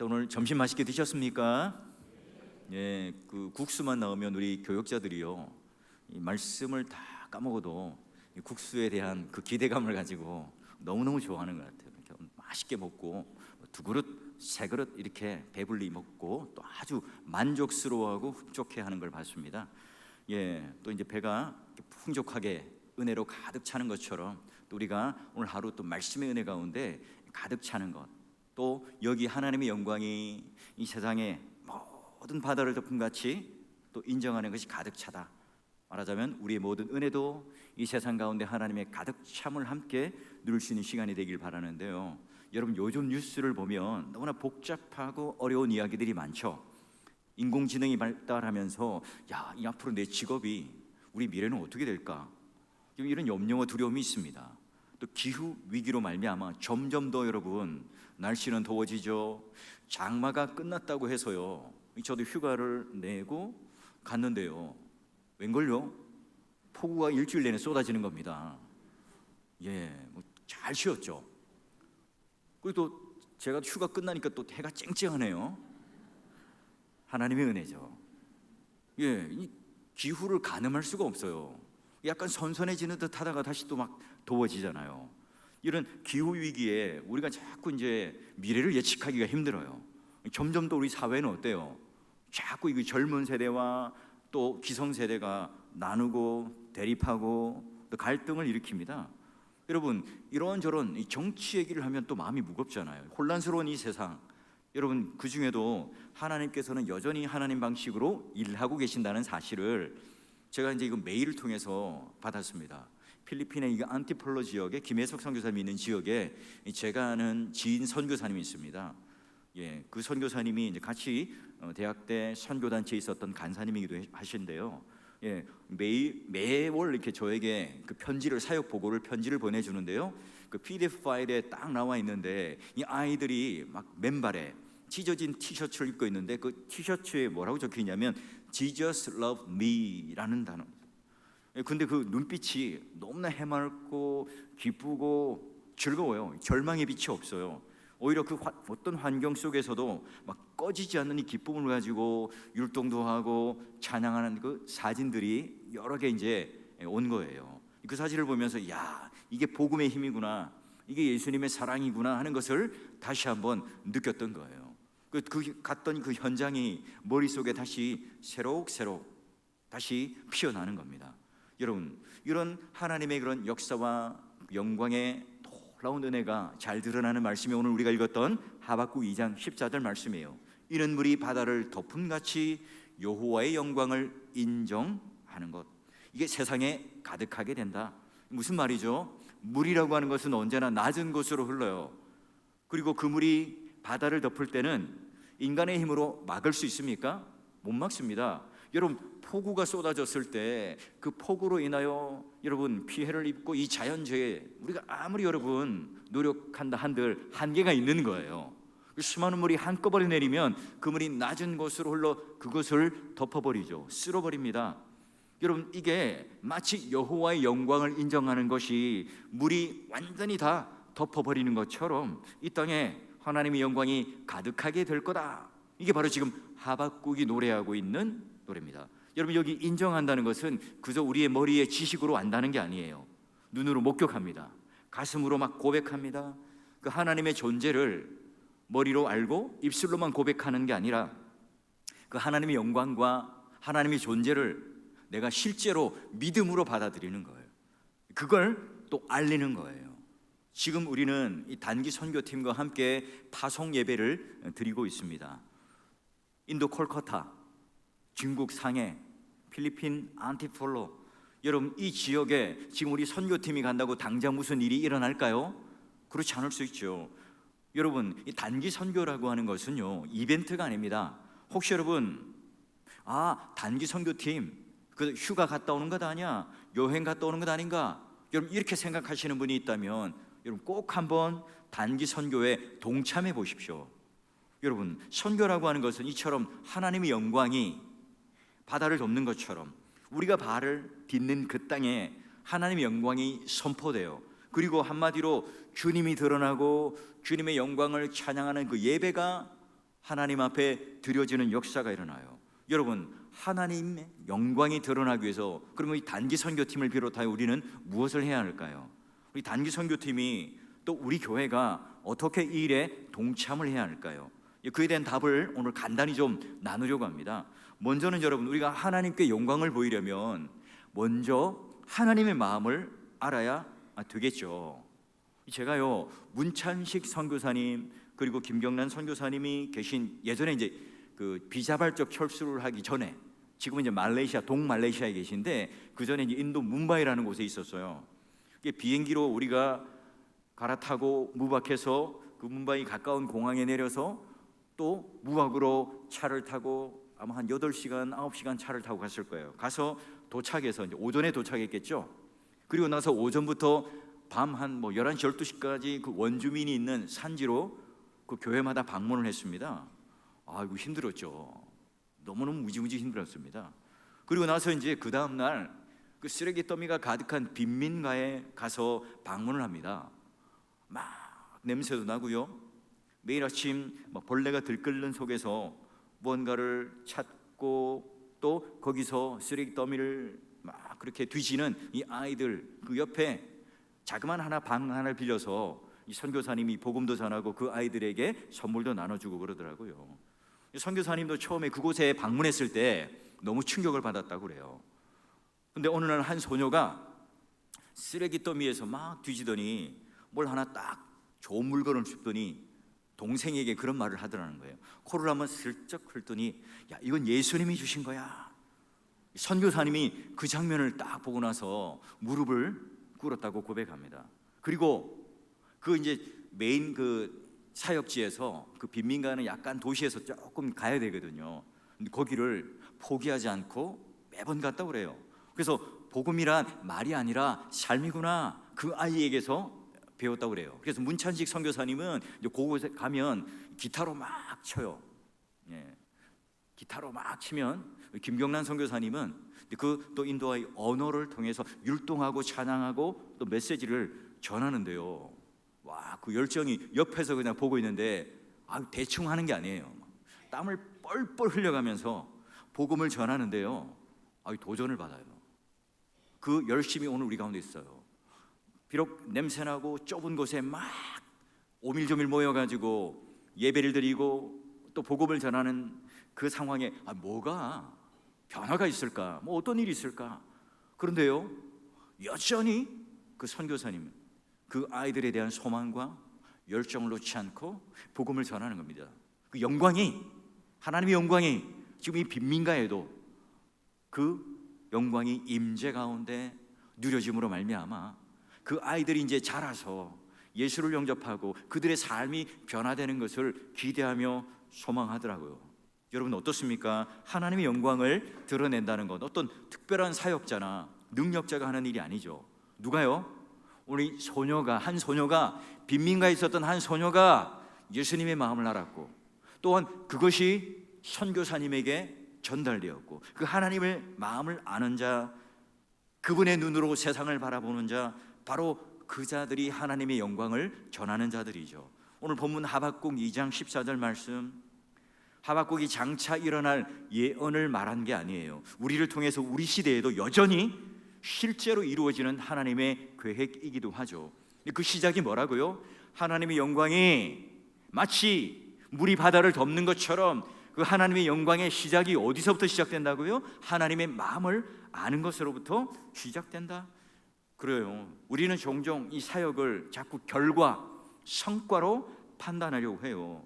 자, 오늘 점심 맛있게 드셨습니까? 예, 그 국수만 나오면 우리 교육자들이요 이 말씀을 다 까먹어도 이 국수에 대한 그 기대감을 가지고 너무 너무 좋아하는 것 같아요. 맛있게 먹고 두 그릇, 세 그릇 이렇게 배불리 먹고 또 아주 만족스러워하고 흡족해 하는 걸 봤습니다. 예, 또 이제 배가 풍족하게 은혜로 가득 차는 것처럼 또 우리가 오늘 하루 또 말씀의 은혜 가운데 가득 차는 것. 또 여기 하나님의 영광이 이 세상에 모든 바다를 덮은 같이 또 인정하는 것이 가득 차다. 말하자면 우리의 모든 은혜도 이 세상 가운데 하나님의 가득 참을 함께 누릴 수 있는 시간이 되길 바라는데요. 여러분 요즘 뉴스를 보면 너무나 복잡하고 어려운 이야기들이 많죠. 인공지능이 발달하면서 야, 이 앞으로 내 직업이 우리 미래는 어떻게 될까? 이런 염려와 두려움이 있습니다. 또 기후 위기로 말미암아 점점 더 여러분 날씨는 더워지죠. 장마가 끝났다고 해서요. 저도 휴가를 내고 갔는데요. 웬걸요? 폭우가 일주일 내내 쏟아지는 겁니다. 예, 뭐 잘 쉬었죠. 그리고 또 제가 휴가 끝나니까 또 해가 쨍쨍하네요. 하나님의 은혜죠. 예, 이 기후를 가늠할 수가 없어요. 약간 선선해지는 듯 하다가 다시 또 막 더워지잖아요. 이런 기후 위기에 우리가 자꾸 이제 미래를 예측하기가 힘들어요. 점점 더 우리 사회는 어때요? 자꾸 이 젊은 세대와 또 기성 세대가 나누고 대립하고 또 갈등을 일으킵니다. 여러분 이런저런 이 정치 얘기를 하면 또 마음이 무겁잖아요. 혼란스러운 이 세상. 여러분 그 중에도 하나님께서는 여전히 하나님 방식으로 일하고 계신다는 사실을 제가 이제 이거 메일을 통해서 받았습니다. 필리핀의 이 안티폴로 지역에 김혜석 선교사님이 있는 지역에 제가 아는 지인 선교사님이 있습니다. 예, 그 선교사님이 이제 같이 어, 대학 때 선교단체에 있었던 간사님이기도 하신데요. 예, 매 매월 이렇게 저에게 그 편지를 사역 보고를 편지를 보내주는데요. 그 PDF 파일에 딱 나와 있는데 이 아이들이 막 맨발에 찢어진 티셔츠를 입고 있는데 그 티셔츠에 뭐라고 적혀 있냐면 Jesus love me라는 단어. 예, 근데 그 눈빛이 너무나 해맑고 기쁘고 즐거워요. 절망의 빛이 없어요. 오히려 그 화, 어떤 환경 속에서도 막 꺼지지 않는 이 기쁨을 가지고 율동도 하고 찬양하는 그 사진들이 여러 개 이제 온 거예요. 그 사진을 보면서 야 이게 복음의 힘이구나, 이게 예수님의 사랑이구나 하는 것을 다시 한번 느꼈던 거예요. 그, 그 갔던 그 현장이 머릿 속에 다시 새록새록 다시 피어나는 겁니다. 여러분 이런 하나님의 그런 역사와 영광의 놀라운 은혜가 잘 드러나는 말씀이 오늘 우리가 읽었던 하박국 2장 14절 말씀이에요. 이는 물이 바다를 덮음 같이 여호와의 영광을 인정하는 것. 이게 세상에 가득하게 된다. 무슨 말이죠? 물이라고 하는 것은 언제나 낮은 곳으로 흘러요. 그리고 그 물이 바다를 덮을 때는 인간의 힘으로 막을 수 있습니까? 못 막습니다. 여러분 폭우가 쏟아졌을 때 그 폭우로 인하여 여러분 피해를 입고 이 자연재해 우리가 아무리 여러분 노력한다 한들 한계가 있는 거예요. 그 수많은 물이 한꺼번에 내리면 그 물이 낮은 곳으로 흘러 그것을 덮어버리죠. 쓸어버립니다. 여러분 이게 마치 여호와의 영광을 인정하는 것이 물이 완전히 다 덮어버리는 것처럼 이 땅에 하나님의 영광이 가득하게 될 거다. 이게 바로 지금 하박국이 노래하고 있는 노래입니다. 여러분 여기 인정한다는 것은 그저 우리의 머리에 지식으로 안다는 게 아니에요. 눈으로 목격합니다. 가슴으로 막 고백합니다. 그 하나님의 존재를 머리로 알고 입술로만 고백하는 게 아니라 그 하나님의 영광과 하나님의 존재를 내가 실제로 믿음으로 받아들이는 거예요. 그걸 또 알리는 거예요. 지금 우리는 이 단기 선교팀과 함께 파송 예배를 드리고 있습니다. 인도 콜커타, 중국 상해, 필리핀 안티폴로 여러분 이 지역에 지금 우리 선교팀이 간다고 당장 무슨 일이 일어날까요? 그렇지 않을 수 있죠. 여러분 이 단기 선교라고 하는 것은요 이벤트가 아닙니다. 혹시 여러분 아 단기 선교팀 그 휴가 갔다 오는 것 아니야 여행 갔다 오는 것 아닌가 여러분 이렇게 생각하시는 분이 있다면 여러분 꼭 한번 단기 선교에 동참해 보십시오. 여러분 선교라고 하는 것은 이처럼 하나님의 영광이 바다를 덮는 것처럼 우리가 발을 딛는 그 땅에 하나님의 영광이 선포돼요. 그리고 한마디로 주님이 드러나고 주님의 영광을 찬양하는 그 예배가 하나님 앞에 드려지는 역사가 일어나요. 여러분, 하나님의 영광이 드러나기 위해서 그러면 이 단기 선교팀을 비롯하여 우리는 무엇을 해야 할까요? 우리 단기 선교팀이 또 우리 교회가 어떻게 이 일에 동참을 해야 할까요? 그에 대한 답을 오늘 간단히 좀 나누려고 합니다. 먼저는 여러분 우리가 하나님께 영광을 보이려면 먼저 하나님의 마음을 알아야 되겠죠. 제가요 문찬식 선교사님 그리고 김경란 선교사님이 계신 예전에 이제 그 비자발적 철수를 하기 전에 지금은 이제 말레이시아 동말레이시아에 계신데 그 전에 인도 뭄바이라는 곳에 있었어요. 이게 비행기로 우리가 갈아타고 무박해서 그 뭄바이 가까운 공항에 내려서 또 무박으로 차를 타고 아마 한 8시간, 9시간 차를 타고 갔을 거예요. 가서 도착해서 이제 오전에 도착했겠죠. 그리고 나서 오전부터 밤 한 뭐 11시, 12시까지 그 원주민이 있는 산지로 그 교회마다 방문을 했습니다. 아이고 힘들었죠. 너무너무 무지무지 힘들었습니다. 그리고 나서 이제 그 다음 날 그 쓰레기 더미가 가득한 빈민가에 가서 방문을 합니다. 막 냄새도 나고요. 매일 아침 막 벌레가 들끓는 속에서 무언가를 찾고 또 거기서 쓰레기 더미를 막 그렇게 뒤지는 이 아이들 그 옆에 자그만 하나 방 하나를 빌려서 이 선교사님이 복음도 전하고 그 아이들에게 선물도 나눠주고 그러더라고요. 이 선교사님도 처음에 그곳에 방문했을 때 너무 충격을 받았다고 그래요. 근데 어느 날 한 소녀가 쓰레기 더미에서 막 뒤지더니 뭘 하나 딱 좋은 물건을 줍더니 동생에게 그런 말을 하더라는 거예요. 코를 한번 슬쩍 훑더니 야 이건 예수님이 주신 거야. 선교사님이 그 장면을 딱 보고 나서 무릎을 꿇었다고 고백합니다. 그리고 그 이제 메인 그 사역지에서 그 빈민가는 약간 도시에서 조금 가야 되거든요. 거기를 포기하지 않고 매번 갔다 그래요. 그래서 복음이란 말이 아니라 삶이구나 그 아이에게서 배웠다고 그래요. 그래서 문찬식 선교사님은 그곳에 가면 기타로 막 쳐요. 예. 기타로 막 치면 김경란 선교사님은 그 또 인도의 언어를 통해서 율동하고 찬양하고 또 메시지를 전하는데요. 와, 그 열정이 옆에서 그냥 보고 있는데 아, 대충 하는 게 아니에요. 땀을 뻘뻘 흘려가면서 복음을 전하는데요. 아, 도전을 받아요. 그 열심이 오늘 우리 가운데 있어요. 비록 냄새나고 좁은 곳에 막 오밀조밀 모여가지고 예배를 드리고 또 복음을 전하는 그 상황에 아, 뭐가 변화가 있을까? 뭐 어떤 일이 있을까? 그런데요, 여전히 그 선교사님 그 아이들에 대한 소망과 열정을 놓지 않고 복음을 전하는 겁니다. 그 영광이 하나님의 영광이 지금 이 빈민가에도 그 영광이 임재 가운데 누려짐으로 말미암아 그 아이들이 이제 자라서 예수를 영접하고 그들의 삶이 변화되는 것을 기대하며 소망하더라고요. 여러분 어떻습니까? 하나님의 영광을 드러낸다는 것 어떤 특별한 사역자나 능력자가 하는 일이 아니죠. 누가요? 우리 소녀가 한 소녀가 빈민가에 있었던 한 소녀가 예수님의 마음을 알았고 또한 그것이 선교사님에게 전달되었고 그 하나님의 마음을 아는 자 그분의 눈으로 세상을 바라보는 자 바로 그 자들이 하나님의 영광을 전하는 자들이죠. 오늘 본문 하박국 2장 14절 말씀 하박국이 장차 일어날 예언을 말한 게 아니에요. 우리를 통해서 우리 시대에도 여전히 실제로 이루어지는 하나님의 계획이기도 하죠. 그 시작이 뭐라고요? 하나님의 영광이 마치 물이 바다를 덮는 것처럼 그 하나님의 영광의 시작이 어디서부터 시작된다고요? 하나님의 마음을 아는 것으로부터 시작된다. 그래요. 우리는 종종 이 사역을 자꾸 결과, 성과로 판단하려고 해요.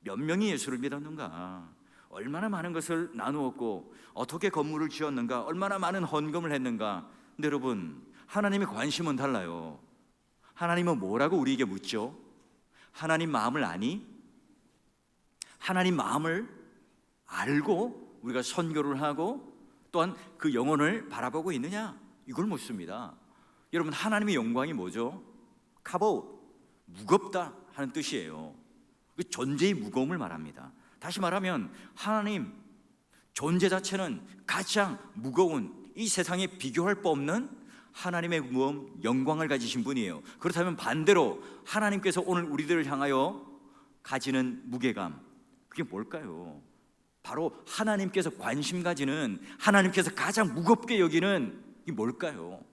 몇 명이 예수를 믿었는가? 얼마나 많은 것을 나누었고 어떻게 건물을 지었는가? 얼마나 많은 헌금을 했는가? 근데 여러분, 하나님의 관심은 달라요. 하나님은 뭐라고 우리에게 묻죠? 하나님 마음을 아니? 하나님 마음을 알고 우리가 선교를 하고 또한 그 영혼을 바라보고 있느냐? 이걸 묻습니다. 여러분 하나님의 영광이 뭐죠? 카보 무겁다 하는 뜻이에요. 그 존재의 무거움을 말합니다. 다시 말하면 하나님 존재 자체는 가장 무거운 이 세상에 비교할 바 없는 하나님의 무엄 영광을 가지신 분이에요. 그렇다면 반대로 하나님께서 오늘 우리들을 향하여 가지는 무게감 그게 뭘까요? 바로 하나님께서 관심 가지는 하나님께서 가장 무겁게 여기는 이 뭘까요?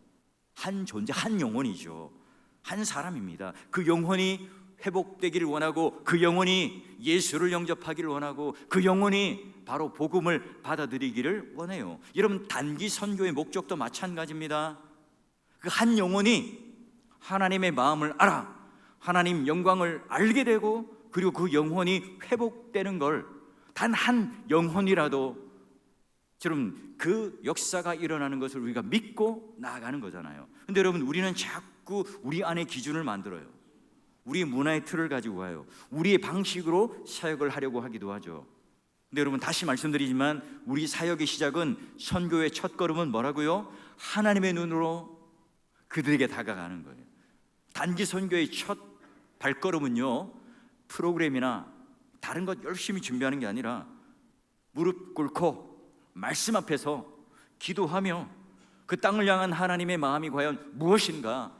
한 존재, 한 영혼이죠. 한 사람입니다. 그 영혼이 회복되기를 원하고 그 영혼이 예수를 영접하기를 원하고 그 영혼이 바로 복음을 받아들이기를 원해요. 여러분 단기 선교의 목적도 마찬가지입니다. 그 한 영혼이 하나님의 마음을 알아 하나님 영광을 알게 되고 그리고 그 영혼이 회복되는 걸 단 한 영혼이라도 여러분 그 역사가 일어나는 것을 우리가 믿고 나아가는 거잖아요. 근데 여러분 우리는 자꾸 우리 안에 기준을 만들어요. 우리 문화의 틀을 가지고 가요. 우리의 방식으로 사역을 하려고 하기도 하죠. 근데 여러분 다시 말씀드리지만 우리 사역의 시작은 선교의 첫 걸음은 뭐라고요? 하나님의 눈으로 그들에게 다가가는 거예요. 단기 선교의 첫 발걸음은요. 프로그램이나 다른 것 열심히 준비하는 게 아니라 무릎 꿇고 말씀 앞에서 기도하며 그 땅을 향한 하나님의 마음이 과연 무엇인가?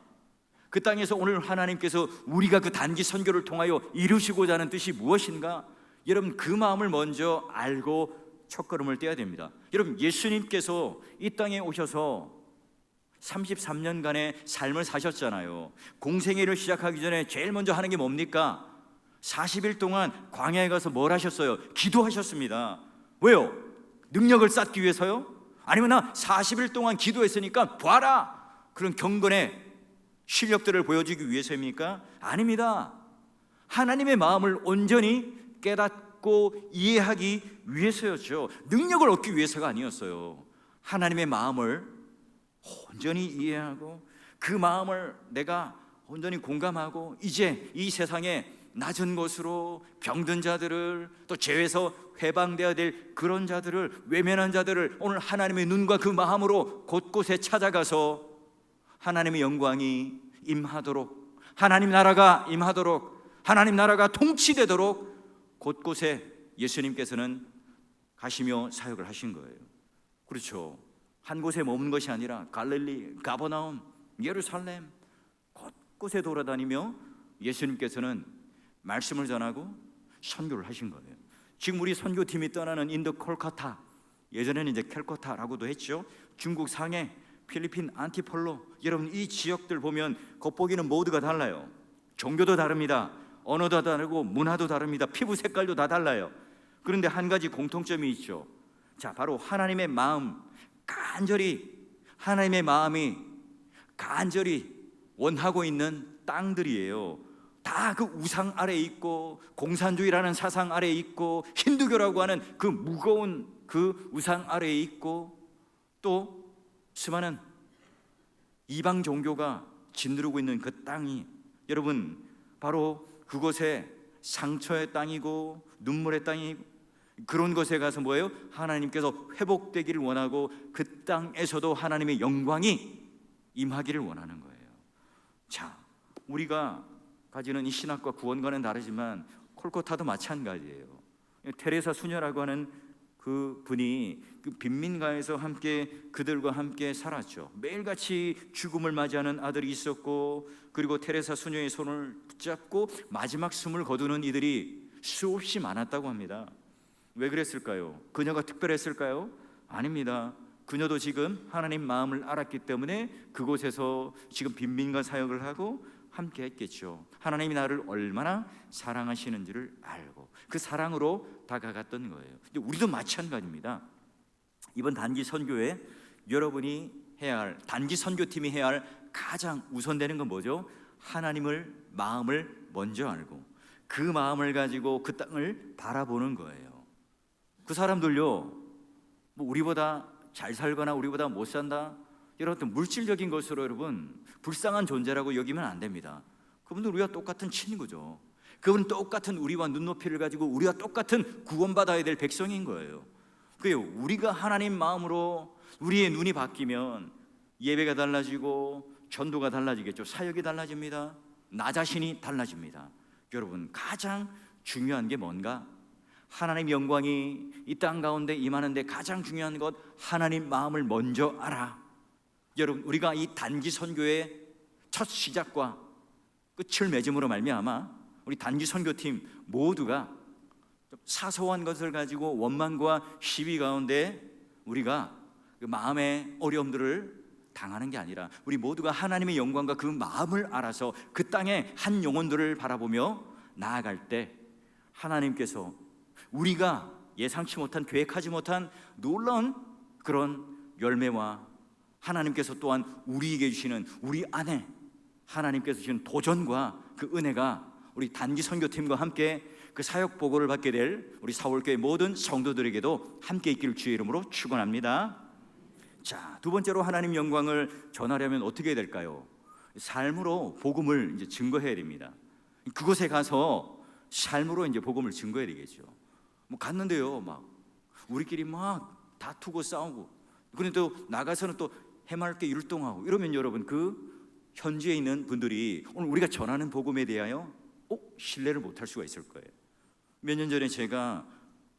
그 땅에서 오늘 하나님께서 우리가 그 단기 선교를 통하여 이루시고자 하는 뜻이 무엇인가? 여러분 그 마음을 먼저 알고 첫걸음을 떼야 됩니다. 여러분 예수님께서 이 땅에 오셔서 33년간의 삶을 사셨잖아요. 공생애를 시작하기 전에 제일 먼저 하는 게 뭡니까? 40일 동안 광야에 가서 뭘 하셨어요? 기도하셨습니다. 왜요? 능력을 쌓기 위해서요? 아니면 나 40일 동안 기도했으니까 봐라! 그런 경건의 실력들을 보여주기 위해서입니까? 아닙니다. 하나님의 마음을 온전히 깨닫고 이해하기 위해서였죠. 능력을 얻기 위해서가 아니었어요. 하나님의 마음을 온전히 이해하고 그 마음을 내가 온전히 공감하고 이제 이 세상에 낮은 곳으로 병든 자들을 또 죄에서 해방되어야 될 그런 자들을 외면한 자들을 오늘 하나님의 눈과 그 마음으로 곳곳에 찾아가서 하나님의 영광이 임하도록 하나님 나라가 임하도록 하나님 나라가 통치되도록 곳곳에 예수님께서는 가시며 사역을 하신 거예요. 그렇죠. 한 곳에 머문 것이 아니라 갈릴리, 가버나움, 예루살렘 곳곳에 돌아다니며 예수님께서는 말씀을 전하고 선교를 하신 거예요. 지금 우리 선교팀이 떠나는 인도 콜카타, 예전에는 이제 캘커타라고도 했죠. 중국 상해, 필리핀 안티폴로, 여러분 이 지역들 보면 겉보기는 모두가 달라요. 종교도 다릅니다. 언어도 다르고 문화도 다릅니다. 피부 색깔도 다 달라요. 그런데 한 가지 공통점이 있죠. 자, 바로 하나님의 마음, 간절히 하나님의 마음이 간절히 원하고 있는 땅들이에요. 다 그 우상 아래 있고 공산주의라는 사상 아래 있고 힌두교라고 하는 그 무거운 그 우상 아래 있고 또 수많은 이방 종교가 짓누르고 있는 그 땅이 여러분 바로 그곳에 상처의 땅이고 눈물의 땅이 그런 곳에 가서 뭐예요? 하나님께서 회복되기를 원하고 그 땅에서도 하나님의 영광이 임하기를 원하는 거예요. 자, 우리가 가지는 이 신학과 구원과는 다르지만 콜코타도 마찬가지예요. 테레사 수녀라고 하는 그 분이 그 빈민가에서 함께 그들과 함께 살았죠. 매일같이 죽음을 맞이하는 아들이 있었고 그리고 테레사 수녀의 손을 붙잡고 마지막 숨을 거두는 이들이 수없이 많았다고 합니다. 왜 그랬을까요? 그녀가 특별했을까요? 아닙니다. 그녀도 지금 하나님 마음을 알았기 때문에 그곳에서 지금 빈민가 사역을 하고 함께 했겠죠. 하나님이 나를 얼마나 사랑하시는지를 알고 그 사랑으로 다가갔던 거예요. 근데 우리도 마찬가지입니다. 이번 단기 선교에 여러분이 해야 할 단기 선교팀이 해야 할 가장 우선되는 건 뭐죠? 하나님을 마음을 먼저 알고 그 마음을 가지고 그 땅을 바라보는 거예요. 그 사람들요, 뭐 우리보다 잘 살거나 우리보다 못 산다. 이런 어떤 물질적인 것으로 여러분 불쌍한 존재라고 여기면 안 됩니다. 그분들 우리와 똑같은 친구죠. 그분은 똑같은 우리와 눈높이를 가지고 우리와 똑같은 구원받아야 될 백성인 거예요. 그요 우리가 하나님 마음으로 우리의 눈이 바뀌면 예배가 달라지고 전도가 달라지겠죠. 사역이 달라집니다. 나 자신이 달라집니다. 여러분 가장 중요한 게 뭔가? 하나님 영광이 이 땅 가운데 임하는데 가장 중요한 것 하나님 마음을 먼저 알아. 여러분 우리가 이 단기 선교의 첫 시작과 끝을 맺음으로 말미암아 우리 단기 선교팀 모두가 좀 사소한 것을 가지고 원망과 시비 가운데 우리가 그 마음의 어려움들을 당하는 게 아니라 우리 모두가 하나님의 영광과 그 마음을 알아서 그 땅의 한 영혼들을 바라보며 나아갈 때 하나님께서 우리가 예상치 못한 계획하지 못한 놀라운 그런 열매와 하나님께서 또한 우리에게 주시는 우리 안에 하나님께서 주시는 도전과 그 은혜가 우리 단기 선교팀과 함께 그 사역 보고를 받게 될 우리 사월교회 모든 성도들에게도 함께 있기를 주의 이름으로 축원합니다. 자, 두 번째로 하나님 영광을 전하려면 어떻게 해야 될까요? 삶으로 복음을 이제 증거해야 됩니다. 그곳에 가서 삶으로 이제 복음을 증거해야 되겠죠. 뭐 갔는데요, 막 우리끼리 막 다투고 싸우고 그런데 또 나가서는 또 해맑게 율동하고 이러면 여러분 그 현지에 있는 분들이 오늘 우리가 전하는 복음에 대하여 어? 신뢰를 못할 수가 있을 거예요. 몇 년 전에 제가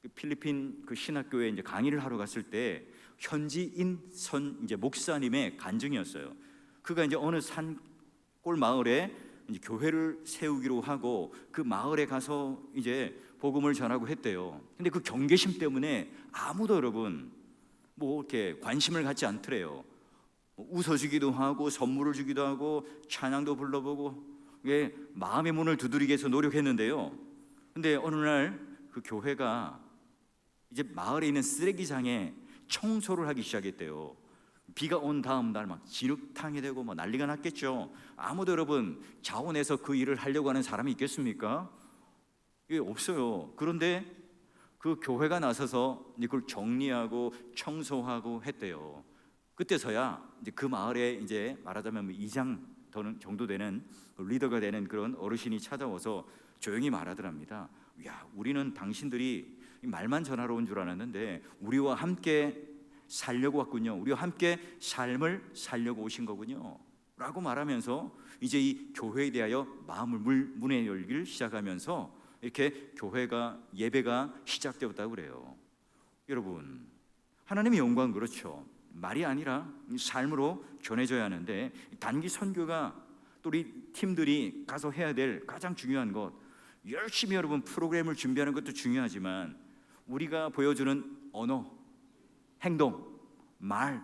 그 필리핀 그 신학교에 이제 강의를 하러 갔을 때 현지인 선 이제 목사님의 간증이었어요. 그가 이제 어느 산골 마을에 이제 교회를 세우기로 하고 그 마을에 가서 이제 복음을 전하고 했대요. 근데 그 경계심 때문에 아무도 여러분 뭐 이렇게 관심을 갖지 않더래요. 뭐 웃어주기도 하고 선물을 주기도 하고 찬양도 불러보고 예, 마음의 문을 두드리기 위해서 노력했는데요. 근데 어느 날 그 교회가 이제 마을에 있는 쓰레기장에 청소를 하기 시작했대요. 비가 온 다음 날 막 진흙탕이 되고 뭐 난리가 났겠죠. 아무도 여러분 자원해서 그 일을 하려고 하는 사람이 있겠습니까? 예, 없어요. 그런데 그 교회가 나서서 이제 그걸 정리하고 청소하고 했대요. 그때서야 이제 그 마을에 이제 말하자면 뭐 이장 정도 되는 그 리더가 되는 그런 어르신이 찾아와서 조용히 말하더랍니다. 야, 우리는 당신들이 말만 전하러 온 줄 알았는데 우리와 함께 살려고 왔군요. 우리와 함께 삶을 살려고 오신 거군요. 라고 말하면서 이제 이 교회에 대하여 마음을 물, 문에 열기를 시작하면서 이렇게 교회가 예배가 시작되었다고 그래요. 여러분, 하나님의 영광 그렇죠. 말이 아니라 삶으로 전해져야 하는데 단기 선교가 또 우리 팀들이 가서 해야 될 가장 중요한 것 열심히 여러분 프로그램을 준비하는 것도 중요하지만 우리가 보여주는 언어, 행동, 말,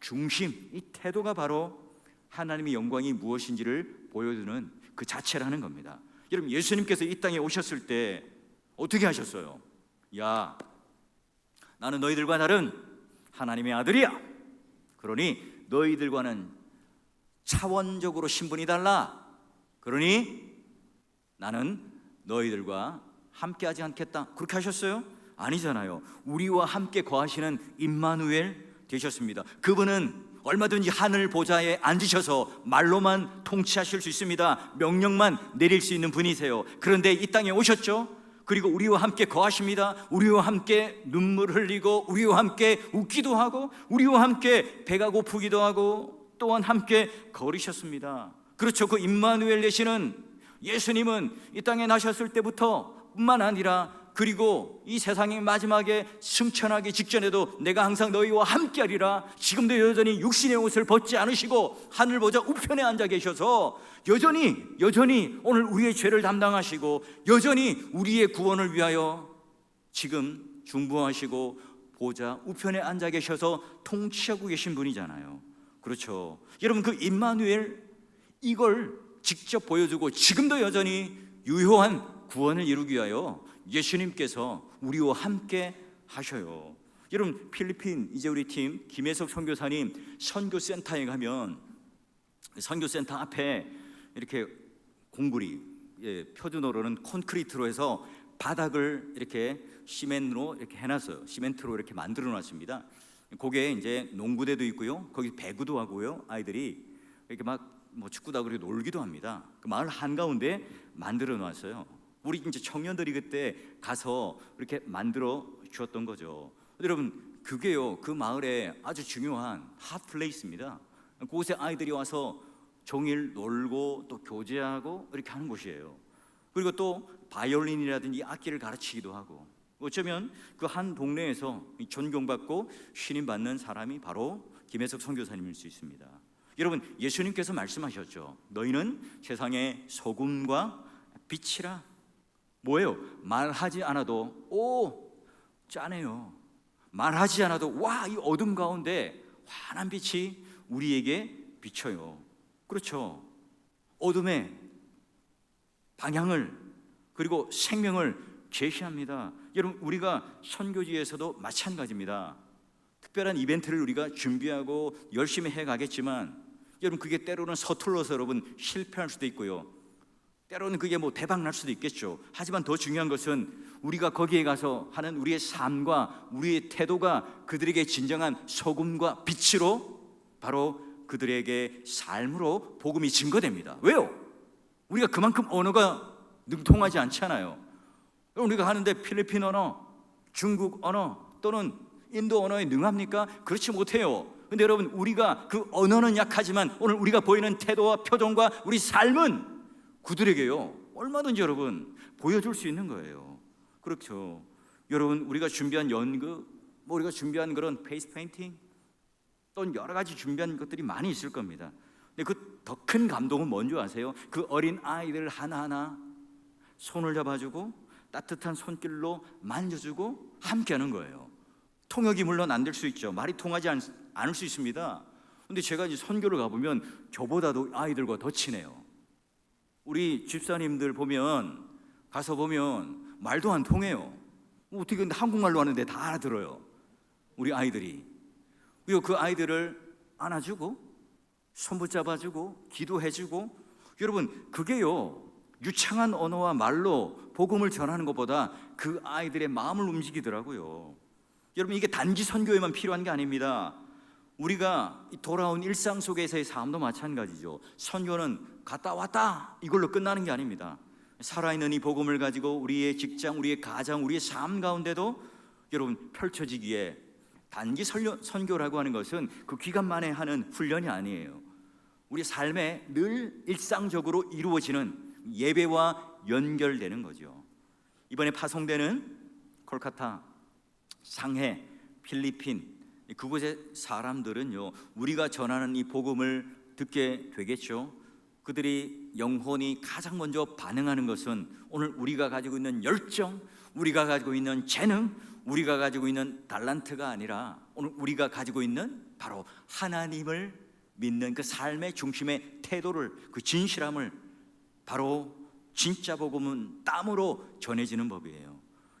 중심 이 태도가 바로 하나님의 영광이 무엇인지를 보여주는 그 자체라는 겁니다. 여러분 예수님께서 이 땅에 오셨을 때 어떻게 하셨어요? 야, 나는 너희들과 다른 하나님의 아들이야. 그러니 너희들과는 차원적으로 신분이 달라. 그러니 나는 너희들과 함께하지 않겠다. 그렇게 하셨어요? 아니잖아요. 우리와 함께 거하시는 임마누엘 되셨습니다. 그분은 얼마든지 하늘 보좌에 앉으셔서 말로만 통치하실 수 있습니다. 명령만 내릴 수 있는 분이세요. 그런데 이 땅에 오셨죠? 그리고 우리와 함께 거하십니다. 우리와 함께 눈물 흘리고 우리와 함께 웃기도 하고 우리와 함께 배가 고프기도 하고 또한 함께 걸으셨습니다. 그렇죠. 그 임마누엘 되시는 예수님은 이 땅에 나셨을 때부터 뿐만 아니라 그리고 이 세상의 마지막에 승천하기 직전에도 내가 항상 너희와 함께하리라 지금도 여전히 육신의 옷을 벗지 않으시고 하늘 보자 우편에 앉아 계셔서 여전히 여전히 오늘 우리의 죄를 담당하시고 여전히 우리의 구원을 위하여 지금 중보하시고 보자 우편에 앉아 계셔서 통치하고 계신 분이잖아요. 그렇죠. 여러분 그 임마누엘 이걸 직접 보여주고 지금도 여전히 유효한 구원을 이루기 위하여 예수님께서 우리와 함께 하셔요. 여러분 필리핀 이제 우리 팀 김혜석 선교사님 선교센터에 가면 선교센터 앞에 이렇게 공구리 예, 표준어로는 콘크리트로 해서 바닥을 이렇게 시멘으로 이렇게 해놨어요. 시멘트로 이렇게 만들어 놨습니다. 거기에 이제 농구대도 있고요. 거기 배구도 하고요. 아이들이 이렇게 막뭐 하고 이렇게 놀기도 합니다. 그 마을 한 가운데 만들어 놨어요. 우리 이제 청년들이 그때 가서 이렇게 만들어 주었던 거죠. 여러분 그게요 그 마을에 아주 중요한 핫 플레이스입니다. 그곳에 아이들이 와서 종일 놀고 또 교제하고 이렇게 하는 곳이에요. 그리고 또 바이올린이라든지 악기를 가르치기도 하고 어쩌면 그 한 동네에서 존경받고 신임 받는 사람이 바로 김혜석 선교사님일 수 있습니다. 여러분 예수님께서 말씀하셨죠. 너희는 세상의 소금과 빛이라 뭐예요? 말하지 않아도 오 짜네요. 말하지 않아도 와 이 어둠 가운데 환한 빛이 우리에게 비쳐요. 그렇죠. 어둠의 방향을 그리고 생명을 제시합니다. 여러분 우리가 선교지에서도 마찬가지입니다. 특별한 이벤트를 우리가 준비하고 열심히 해 가겠지만 여러분 그게 때로는 서툴러서 여러분 실패할 수도 있고요. 때로는 그게 뭐 대박 날 수도 있겠죠. 하지만 더 중요한 것은 우리가 거기에 가서 하는 우리의 삶과 우리의 태도가 그들에게 진정한 소금과 빛으로 바로 그들에게 삶으로 복음이 증거됩니다. 왜요? 우리가 그만큼 언어가 능통하지 않잖아요. 우리가 하는데 필리핀 언어, 중국 언어 또는 인도 언어에 능합니까? 그렇지 못해요. 근데 여러분 우리가 그 언어는 약하지만 오늘 우리가 보이는 태도와 표정과 우리 삶은 그들에게요 얼마든지 여러분 보여줄 수 있는 거예요. 그렇죠. 여러분 우리가 준비한 연극, 뭐 우리가 준비한 그런 페이스 페인팅 또는 여러 가지 준비한 것들이 많이 있을 겁니다. 근데 그 더 큰 감동은 뭔지 아세요? 그 어린 아이들 하나하나 손을 잡아주고 따뜻한 손길로 만져주고 함께하는 거예요. 통역이 물론 안 될 수 있죠. 말이 통하지 않, 않을 수 있습니다. 근데 제가 이제 선교를 가보면 저보다도 아이들과 더 친해요. 우리 집사님들 보면 가서 보면 말도 안 통해요. 뭐 어떻게 근데 한국말로 하는데 다 알아들어요. 우리 아이들이. 그리고 그 아이들을 안아주고 손 붙잡아주고 기도해주고 여러분 그게요 유창한 언어와 말로 복음을 전하는 것보다 그 아이들의 마음을 움직이더라고요. 여러분 이게 단지 선교에만 필요한 게 아닙니다. 우리가 이 돌아온 일상 속에서의 삶도 마찬가지죠. 선교는 갔다 왔다 이걸로 끝나는 게 아닙니다. 살아있는 이 복음을 가지고 우리의 직장, 우리의 가정, 우리의 삶 가운데도 여러분 펼쳐지기에 선교, 선교라고 하는 것은 그 기간만에 하는 훈련이 아니에요. 우리 삶에 늘 일상적으로 이루어지는 예배와 연결되는 거죠. 이번에 파송되는 콜카타, 상해, 필리핀 그곳의 사람들은요 우리가 전하는 이 복음을 듣게 되겠죠. 그들이 영혼이 가장 먼저 반응하는 것은 오늘 우리가 가지고 있는 열정, 우리가 가지고 있는 재능, 우리가 가지고 있는 달란트가 아니라 오늘 우리가 가지고 있는 바로 하나님을 믿는 그 삶의 중심의 태도를 그 진실함을 바로 진짜 복음은 땀으로 전해지는 법이에요.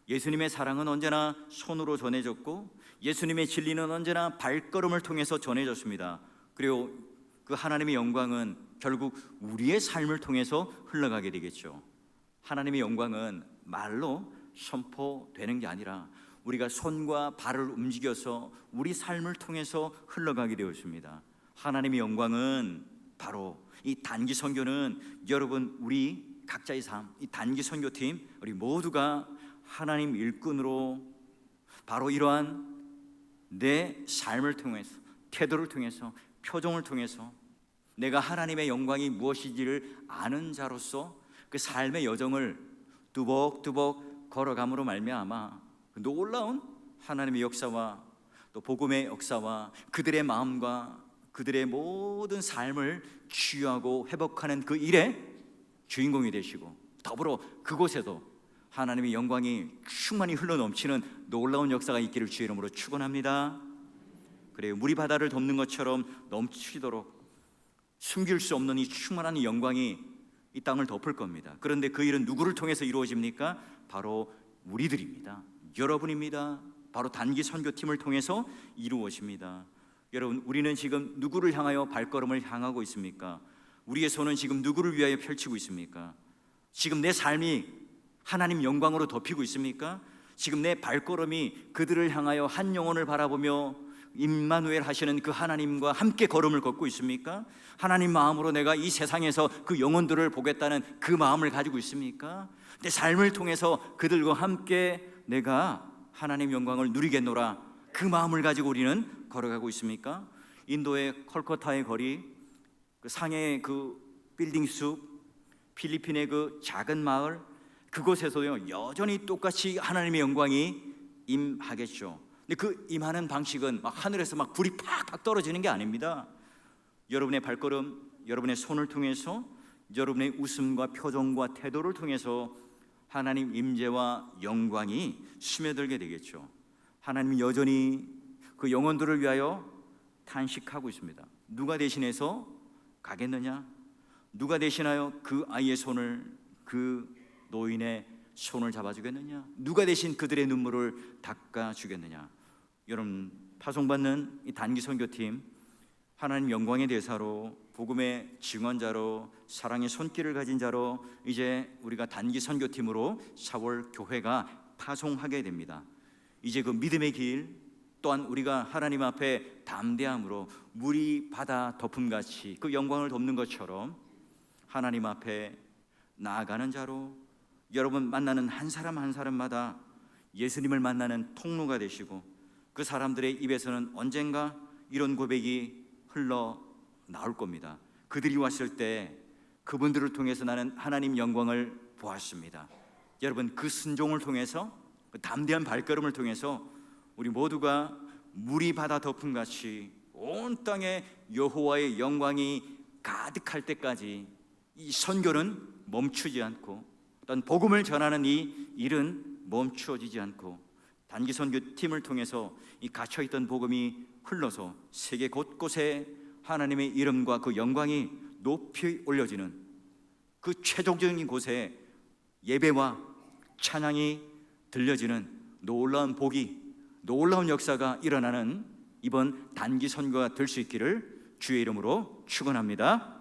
예수님의 사랑은 언제나 손으로 전해졌고 예수님의 진리는 언제나 발걸음을 통해서 전해졌습니다. 그리고 그 하나님의 영광은 결국 우리의 삶을 통해서 흘러가게 되겠죠. 하나님의 영광은 말로 선포되는 게 아니라 우리가 손과 발을 움직여서 우리 삶을 통해서 흘러가게 되었습니다. 하나님의 영광은 바로 이 단기 선교는 여러분 우리 각자의 삶, 이 단기 선교팀 우리 모두가 하나님 일꾼으로 바로 이러한 내 삶을 통해서 태도를 통해서 표정을 통해서 내가 하나님의 영광이 무엇인지를 아는 자로서 그 삶의 여정을 뚜벅뚜벅 걸어감으로 말미암아 그 놀라운 하나님의 역사와 또 복음의 역사와 그들의 마음과 그들의 모든 삶을 치유하고 회복하는 그 일에 주인공이 되시고 더불어 그곳에도 하나님의 영광이 충만히 흘러넘치는 놀라운 역사가 있기를 주의 이름으로 축원합니다. 그래요. 물이 바다를 덮는 것처럼 넘치도록 숨길 수 없는 이 충만한 영광이 이 땅을 덮을 겁니다. 그런데 그 일은 누구를 통해서 이루어집니까? 바로 우리들입니다. 여러분입니다. 바로 단기 선교팀을 통해서 이루어집니다. 여러분, 우리는 지금 누구를 향하여 발걸음을 향하고 있습니까? 우리의 손은 지금 누구를 위하여 펼치고 있습니까? 지금 내 삶이 하나님 영광으로 덮이고 있습니까? 지금 내 발걸음이 그들을 향하여 한 영혼을 바라보며 임마누엘 하시는 그 하나님과 함께 걸음을 걷고 있습니까? 하나님 마음으로 내가 이 세상에서 그 영혼들을 보겠다는 그 마음을 가지고 있습니까? 내 삶을 통해서 그들과 함께 내가 하나님 영광을 누리겠노라 그 마음을 가지고 우리는 걸어가고 있습니까? 인도의 콜커타의 거리, 그 상해의 그 빌딩 숲, 필리핀의 그 작은 마을 그곳에서요 여전히 똑같이 하나님의 영광이 임하겠죠. 근데 그 임하는 방식은 막 하늘에서 막 불이 팍팍 떨어지는 게 아닙니다. 여러분의 발걸음, 여러분의 손을 통해서 여러분의 웃음과 표정과 태도를 통해서 하나님 임재와 영광이 스며들게 되겠죠. 하나님 여전히 그 영혼들을 위하여 탄식하고 있습니다. 누가 대신해서 가겠느냐? 누가 대신하여 그 아이의 손을 그 노인의 손을 잡아주겠느냐? 누가 대신 그들의 눈물을 닦아주겠느냐? 여러분 파송받는 이 단기 선교팀 하나님 영광의 대사로 복음의 증언자로 사랑의 손길을 가진 자로 이제 우리가 단기 선교팀으로 4월 교회가 파송하게 됩니다. 이제 그 믿음의 길 또한 우리가 하나님 앞에 담대함으로 물이 바다 덮음같이 그 영광을 덮는 것처럼 하나님 앞에 나아가는 자로 여러분 만나는 한 사람 한 사람마다 예수님을 만나는 통로가 되시고 그 사람들의 입에서는 언젠가 이런 고백이 흘러 나올 겁니다. 그들이 왔을 때 그분들을 통해서 나는 하나님 영광을 보았습니다. 여러분 그 순종을 통해서 그 담대한 발걸음을 통해서 우리 모두가 물이 바다 덮음 같이 온 땅에 여호와의 영광이 가득할 때까지 이 선교는 멈추지 않고 어떤 복음을 전하는 이 일은 멈추어지지 않고 단기 선교 팀을 통해서 이 갇혀 있던 복음이 흘러서 세계 곳곳에 하나님의 이름과 그 영광이 높이 올려지는 그 최종적인 곳에 예배와 찬양이 들려지는 놀라운 복이 놀라운 역사가 일어나는 이번 단기 선교가 될 수 있기를 주의 이름으로 축원합니다.